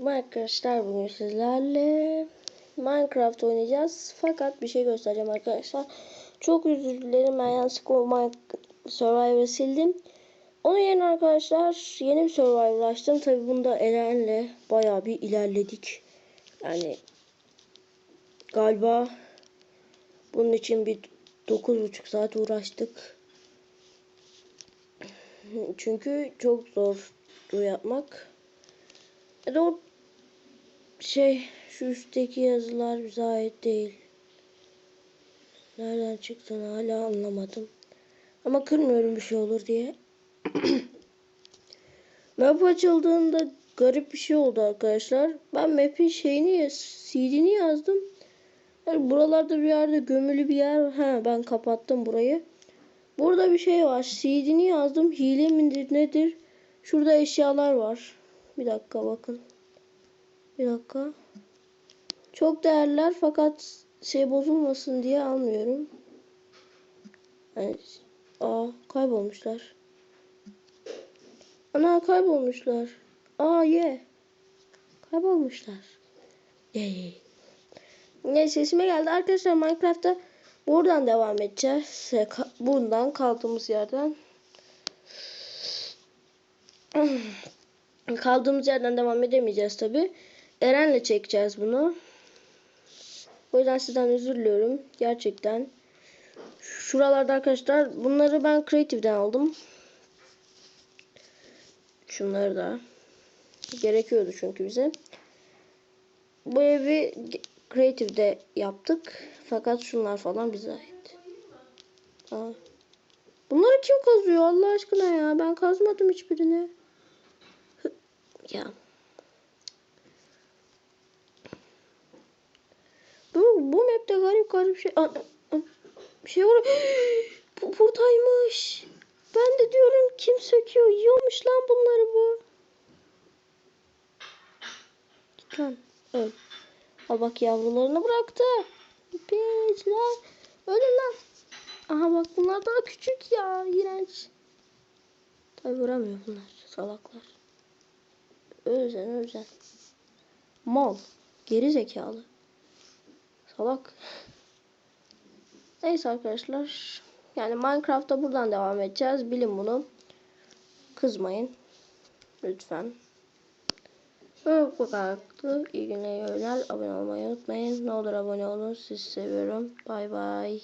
Arkadaşlar bugün sizlerle Minecraft oynayacağız. Fakat bir şey göstereceğim arkadaşlar. Çok özür dilerim ben yanlışlıkla o Survivor'ı sildim. Onun yerine arkadaşlar yeni bir Survivor açtım. Tabi bunda Eren'le bayağı bir ilerledik. Yani galiba bunun için bir 9,5 saat uğraştık. Çünkü çok zor yapmak. Ya da o şey şu üstteki yazılar bize ait değil. Nereden çıktığını hala anlamadım. Ama kırmıyorum bir şey olur diye. Map açıldığında garip bir şey oldu arkadaşlar. Ben map'in şeyini CD'ni yazdım. Yani buralarda bir yerde gömülü bir yer. Ha ben kapattım burayı. Burada bir şey var. CD'ni yazdım. Hile midir nedir? Şurada eşyalar var. Bir dakika bakın. Bir dakika. Çok değerler fakat şey bozulmasın diye almıyorum. Yani, aa kaybolmuşlar. Ana kaybolmuşlar. Aa ye. Kaybolmuşlar. Ye ye. Ne sesime geldi arkadaşlar Minecraft'ta buradan devam edeceğiz. Buradan kaldığımız yerden. Kaldığımız yerden devam edemeyeceğiz tabi. Eren'le çekeceğiz bunu. O yüzden sizden özür diliyorum. Gerçekten. Şuralarda arkadaşlar bunları ben Creative'den aldım. Şunları da. Gerekiyordu çünkü bize. Bu evi Creative'de yaptık. Fakat şunlar falan bize ait. Aa. Bunları kim kazıyor Allah aşkına ya? Ben kazmadım hiçbirini. Ya. Bu, bu map'te garip garip şey Aa, bir şey var. bu buradaymış. Ben de diyorum kim söküyor? Yiyormuş lan bunları bu. Git lan. Öl. Al bak yavrularını bıraktı. Piçler. Ölün lan. Aha bak bunlar daha küçük ya. İğrenç. Tabi vuramıyor bunlar. Salaklar. Özen özen. Mal. Geri zekalı. Salak. Neyse arkadaşlar. Yani Minecraft'ta buradan devam edeceğiz. Bilin bunu. Kızmayın. Lütfen. Bu kadardı. İyi günler. Abone olmayı unutmayın. Ne olur abone olun. Sizi seviyorum. Bay bay.